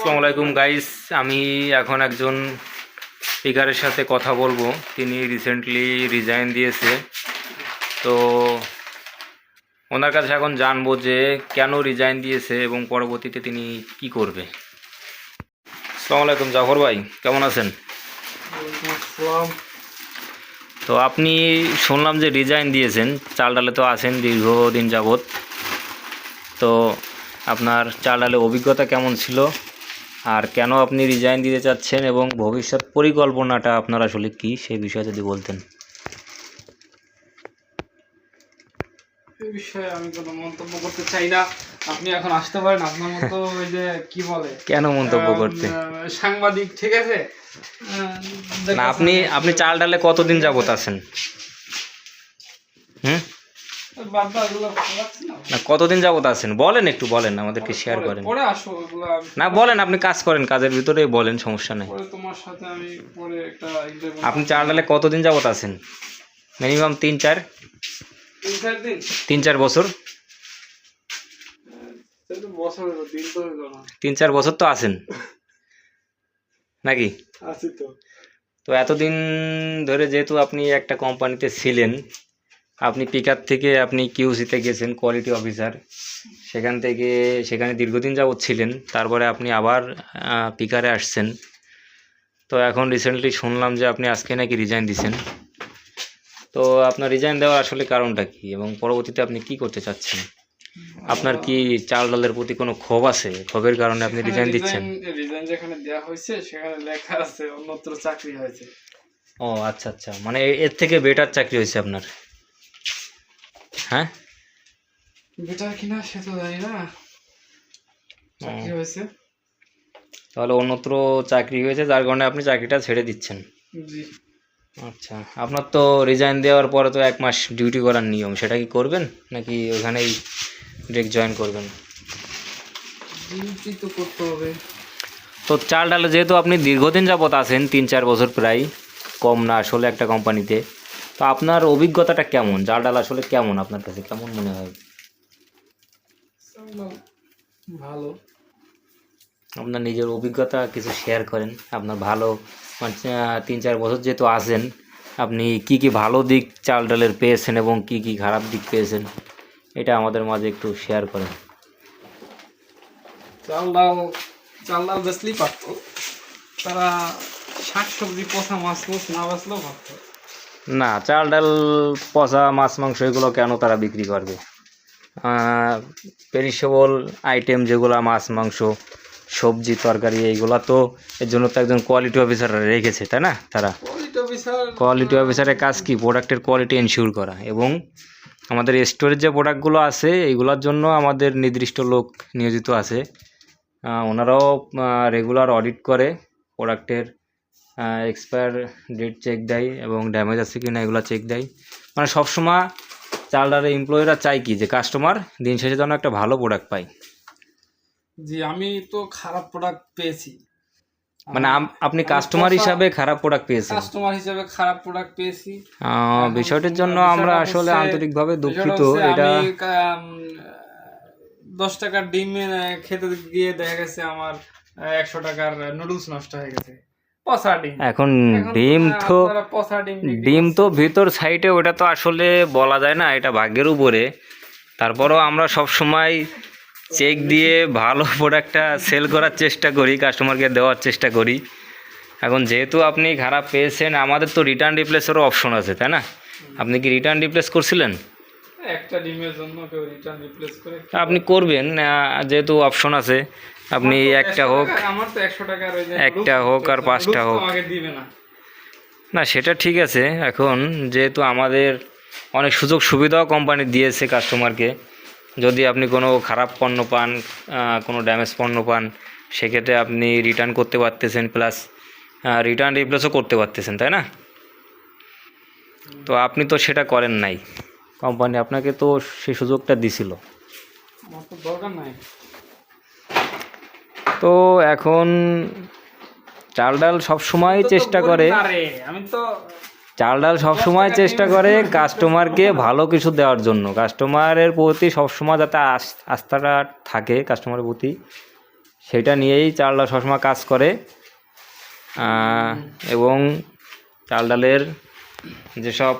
আসসালামু আলাইকুম গাইস আমি এখন একজন স্পিকারের সাথে কথা বলব। তিনি রিসেন্টলি রিজাইন দিয়েছে। তো ওনার কাছে এখন জানব যে কেন রিজাইন দিয়েছে এবং পরবর্তীতে তিনি কি করবে। আসসালামু আলাইকুম জাফর ভাই কেমন আছেন? তো আপনি শুনলাম যে রিজাইন দিয়েছেন। চাল ডালে তো আছেন দীর্ঘদিন যাবৎ। তো আপনার চাল ডালে অভিজ্ঞতা কেমন ছিল? আর কেন আপনি রিজাইন দিতে চাচ্ছেন এবং ভবিষ্যৎ পরিকল্পনাটা আপনার আসলে কি? সেই বিষয়ে যদি বলতেন। এই বিষয়ে আমি কোনো মন্তব্য করতে চাই না। আপনি এখন আসতে পারেন আপনার মতো ওই যে কি বলে? কেন মন্তব্য করতে? সাংবাদিক ঠিক আছে? না আপনি আপনি চাল ডালে কতদিন যাবত আছেন? হুম? না। কতদিন যাবত আছেন? বলেন একটু বলেন আমাদেরকে শেয়ার করেন। না বলেন আপনি কাজ করেন কাজের ভিতরে বলেন সমস্যা নেই। তোমার সাথে আমি পরে একটা interview- আপনি চাল ডালে কতদিন যাবত আছেন? মিনিমাম তিন চার? তিন চার চার বছর? তিন চার বছর তো আছেন। নাকি? তো। এতদিন ধরে যেহেতু আপনি একটা কোম্পানিতে ছিলেন আপনি পিকার থেকে আপনি কিউসিতে গেছেন কোয়ালিটি অফিসার সেখান থেকে সেখানে দীর্ঘদিন যাবৎ ছিলেন তারপরে আপনি আবার পিকারে আসছেন। তো এখন রিসেন্টলি শুনলাম যে আপনি আজকে নাকি রিজাইন দিছেন। তো আপনার রিজাইন দেওয়ার আসলে কারণটা কি? এবং পরবর্তীতে আপনি কি করতে চাচ্ছেন? আপনার কি চাল ডালের প্রতি কোনো ক্ষোভ আছে? ক্ষোভের কারণে আপনি রিজাইন দিচ্ছেন? রিজাইন যেখানে দেওয়া হয়েছে সেখানে লেখা আছে অন্যত্র চাকরি হয়েছে। ও আচ্ছা আচ্ছা। মানে এর থেকে বেটার চাকরি হয়েছে আপনার? হ্যাঁ? বেটার কিনা সে তো জানি না। চাকরি হয়েছে। তাহলে অন্যত্র চাকরি হয়েছে যার কারণে আপনি চাকরিটা ছেড়ে দিচ্ছেন। জি। আচ্ছা আপনার তো রিজাইন দেওয়ার পরে তো এক মাস ডিউটি করার নিয়ম সেটা কি করবেন? নাকি ওখানেই ডিরেক্ট জয়েন করবেন? ডিউটি তো করতে হবে। তো চাল ডালে যেহেতু আপনি দীর্ঘদিন যাবত আছেন তিন চার বছর প্রায় কম না আসলে একটা কোম্পানিতে তো আপনার অভিজ্ঞতাটা কেমন? চাল ডাল আসলে কেমন আপনার কাছে? কেমন মনে হয়? ভালো। আপনার নিজের অভিজ্ঞতা কিছু শেয়ার করেন। আপনার ভালো মানে তিন চার বছর যেহেতু আছেন আপনি কি কি ভালো দিক চাল ডালের পেয়েছেন এবং কি কি খারাপ দিক পেয়েছেন এটা আমাদের মাঝে একটু শেয়ার করেন। চাল ডাল চাল ডাল বেচলেই পারতো। তারা শাক সবজি পচা মাছ মাছ না বেচলেও পারতো। না চাল ডাল পচা মাছ মাংস এগুলো কেন তারা বিক্রি করবে? পেরিসেবল আইটেম যেগুলো মাছ মাংস সবজি তরকারি এইগুলো তো এর জন্য তো একজন কোয়ালিটি অফিসার রেখেছে তাই না? তারা কোয়ালিটি অফিসারের কাজ কি? প্রোডাক্টের কোয়ালিটি এনশিওর করা। এবং আমাদের স্টোরের যে প্রোডাক্টগুলো আছে এইগুলোর জন্য আমাদের নির্দিষ্ট লোক নিয়োজিত আছে। ওনারাও রেগুলার অডিট করে প্রোডাক্টের এক্সপায়ার ডেট চেক দেয় এবং ড্যামেজ আছে কি না এগুলো চেক দেয়। মানে সবসময় চালডারের এমপ্লয়িরা চায় কি যে কাস্টমার দিন শেষে যেন একটা ভালো প্রোডাক্ট পাই জি আমি তো খারাপ প্রোডাক্ট পেয়েছি। মানে আপনি কাস্টমার হিসাবে খারাপ প্রোডাক্ট পেয়েছেন। কাস্টমার হিসাবে খারাপ প্রোডাক্ট পেয়েছি। বিষয়টির জন্য আমরা আসলে আন্তরিকভাবে দুঃখিত। এটা দশ টাকার ডিম খেতে গিয়ে দেখা গেছে আমার একশো টাকার নুডলস নষ্ট হয়ে গেছে। এখন এখন, ডিম তো ডিম তো ভিতর সাইডে ওটা তো আসলে বলা যায় না এটা ভাগ্যের উপরে। তারপরও আমরা সব সময় চেক দিয়ে ভালো প্রোডাক্টটা সেল করার চেষ্টা করি কাস্টমারকে দেওয়ার চেষ্টা করি। এখন যেহেতু আপনি খারাপ পেয়েছেন আমাদের তো রিটার্ন রিপ্লেসেরও অপশন আছে তাই না? আপনি কি রিটার্ন রিপ্লেস করছিলেন? একটা ডিমের জন্য কেউ রিটার্ন রিপ্লেস করে আপনি করবেন যেহেতু অপশন আছে। আপনি একটা হোক একটা হোক আর পাঁচটা হোক। না। না সেটা ঠিক আছে। এখন যেহেতু আমাদের অনেক সুযোগ সুবিধাও কোম্পানি দিয়েছে কাস্টমারকে যদি আপনি কোনো খারাপ পণ্য পান কোনো ড্যামেজ পণ্য পান সেক্ষেত্রে আপনি রিটার্ন করতে পারতেছেন প্লাস রিটার্ন রিপ্লেসও করতে পারতেছেন তাই না? তো আপনি তো সেটা করেন নাই। কোম্পানি আপনাকে তো সেই সুযোগটা দিছিল। দরকার নাই। তো এখন চাল ডাল সবসময় চেষ্টা করে। আমি তো চাল ডাল সবসময় চেষ্টা করে কাস্টমারকে ভালো কিছু দেওয়ার জন্য। কাস্টমারের প্রতি সবসময় যাতে আস- আস্থাটা থাকে কাস্টমারের প্রতি সেটা নিয়েই চাল ডাল সবসময় কাজ করে। এবং চাল ডালের যেসব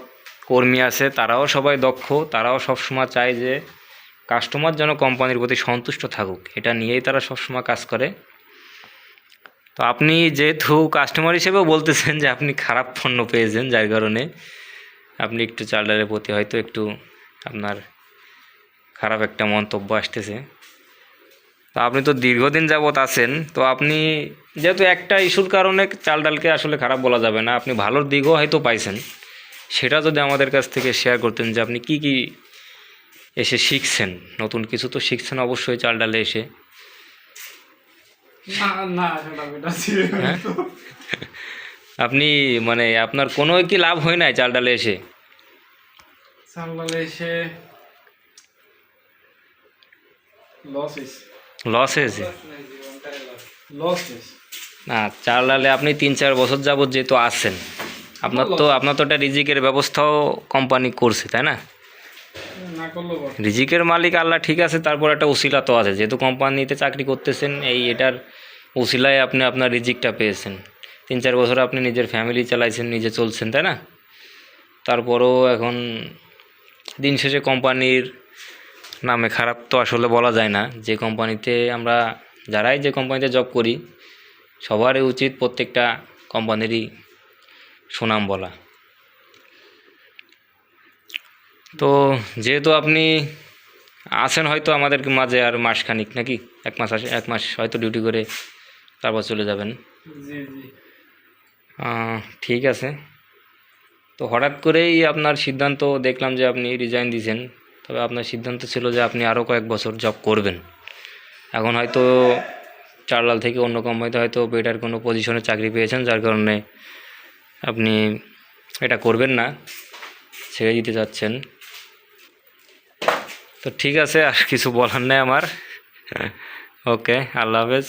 কর্মী আছে তারাও সবাই দক্ষ তারাও সবসময় চায় যে কাস্টমার যেন কোম্পানির প্রতি সন্তুষ্ট থাকুক, এটা নিয়েই তারা সবসময় কাজ করে। তো আপনি যেহেতু কাস্টমার হিসেবেও বলতেছেন যে আপনি খারাপ পণ্য পেয়েছেন, যার কারণে আপনি একটু ডালের প্রতি হয়তো একটু আপনার খারাপ একটা মন্তব্য আসতেছে। তো আপনি তো দীর্ঘদিন যাবৎ আছেন, তো আপনি যেহেতু একটা ইস্যুর কারণে চাল ডালকে আসলে খারাপ বলা যাবে না, আপনি ভালোর দিকও হয়তো পাইছেন। সেটা যদি আমাদের কাছ থেকে শেয়ার করতেন যে আপনি কি কি এসে শিখছেন নতুন কিছু তো শিখছেন অবশ্যই চাল ডালে এসে হ্যাঁ? আপনি মানে আপনার কোনো কি লাভ হয় নাই চাল ডালে এসে সামলালে এসে লস হয়েছে না চাল ডালে আপনি তিন চার বছর যাবৎ যেহেতু আছেন আপনার তো আপনার তো একটা রিজিকের ব্যবস্থাও কোম্পানি করছে তাই না রিজিকের মালিক আল্লাহ ঠিক আছে, তারপর একটা উসিলা তো আছে। যেহেতু কোম্পানিতে চাকরি করতেছেন, এই এটার উসিলায় আপনি আপনার রিজিকটা পেয়েছেন। তিন চার বছর আপনি নিজের ফ্যামিলি চালাইছেন, নিজে চলছেন, তাই না? তারপরও এখন দিন শেষে কোম্পানির নামে খারাপ তো আসলে বলা যায় না। যে কোম্পানিতে আমরা, যারাই যে কোম্পানিতে জব করি, সবারই উচিত প্রত্যেকটা কোম্পানিরই সুনাম বলা। তো যেহেতু আপনি আসেন হয়তো আমাদের মাঝে আর মাসখানিক নাকি? এক মাস আসে এক মাস হয়তো ডিউটি করে তারপর চলে যাবেন। ঠিক আছে। তো হঠাৎ করেই আপনার সিদ্ধান্ত দেখলাম যে আপনি রিজাইন দিয়েছেন। তবে আপনার সিদ্ধান্ত ছিল যে আপনি আরও কয়েক বছর জব করবেন। এখন হয়তো চারলাল থেকে অন্য কোম্পানিতে হয়তো বেটার কোনো পজিশনে চাকরি পেয়েছেন যার কারণে আপনি এটা করবেন না ছেড়ে দিতে চাচ্ছেন তো ঠিক আছে আর কিছু বলার নেই আমার। ওকে আল্লাহ হাফেজ।